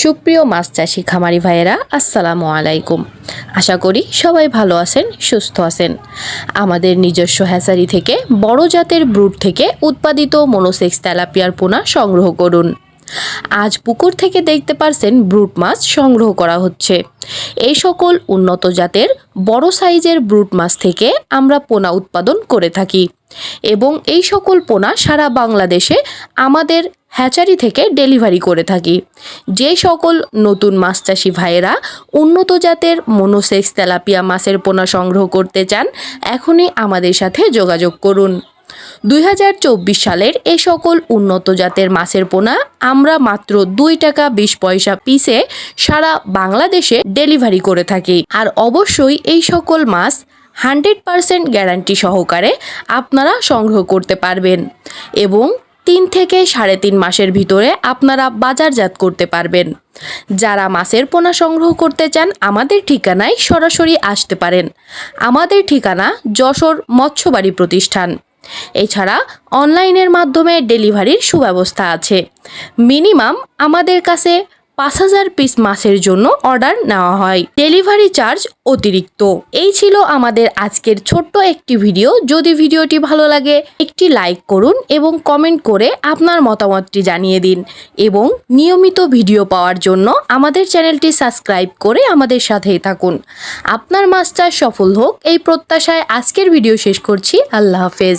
সুপ্রিয় মাছ চাষি খামারি ভাইয়েরা, আসসালামু আলাইকুম। আশা করি সবাই ভালো আছেন, সুস্থ আছেন। আমাদের নিজস্ব হ্যাচারি থেকে বড় জাতের ব্রুড থেকে উৎপাদিত মনোসেক্স তেলাপিয়ার পোনা সংগ্রহ করুন। আজ পুকুর থেকে দেখতে পারছেন ব্রুট মাছ সংগ্রহ করা হচ্ছে। এই সকল উন্নত জাতের বড় সাইজের ব্রুট মাছ থেকে আমরা পোনা উৎপাদন করে থাকি। এবং এই সকল পোনা সারা বাংলাদেশে আমাদের হ্যাচারি থেকে ডেলিভারি করে থাকি। যে সকল নতুন মাছ চাষি ভাইয়েরা উন্নত জাতের মনোসেক্স তেলাপিয়া মাছের পোনা সংগ্রহ করতে চান, এখনই আমাদের সাথে যোগাযোগ করুন। দুই হাজার চব্বিশ সালের এ সকল উন্নত জাতের মাছের পোনা আমরা মাত্র দুই টাকা বিশ পয়সা পিসে সারা বাংলাদেশে ডেলিভারি করে থাকি। আর অবশ্যই এই সকল মাছ হান্ড্রেড পারসেন্ট গ্যারান্টি সহকারে আপনারা সংগ্রহ করতে পারবেন এবং তিন থেকে সাড়ে তিন মাসের ভিতরে আপনারা বাজারজাত করতে পারবেন। যারা মাছের পোনা সংগ্রহ করতে চান, আমাদের ঠিকানায় সরাসরি আসতে পারেন। আমাদের ঠিকানা যশোর মৎস্যবাড়ি প্রতিষ্ঠান। এছাড়া অনলাইনের মাধ্যমে ডেলিভারির সুব্যবস্থা আছে। মিনিমাম আমাদের কাছে পাঁচ হাজার পিস মাছের জন্য অর্ডার নেওয়া হয়। ডেলিভারি চার্জ অতিরিক্ত। এই ছিল আমাদের আজকের ছোট্ট একটি ভিডিও। যদি ভিডিওটি ভালো লাগে, একটি লাইক করুন এবং কমেন্ট করে আপনার মতামতটি জানিয়ে দিন এবং নিয়মিত ভিডিও পাওয়ার জন্য আমাদের চ্যানেলটি সাবস্ক্রাইব করে আমাদের সাথেই থাকুন। আপনার মাছ সফল হোক। এই প্রত্যাশায় আজকের ভিডিও শেষ করছি। আল্লাহ হাফেজ।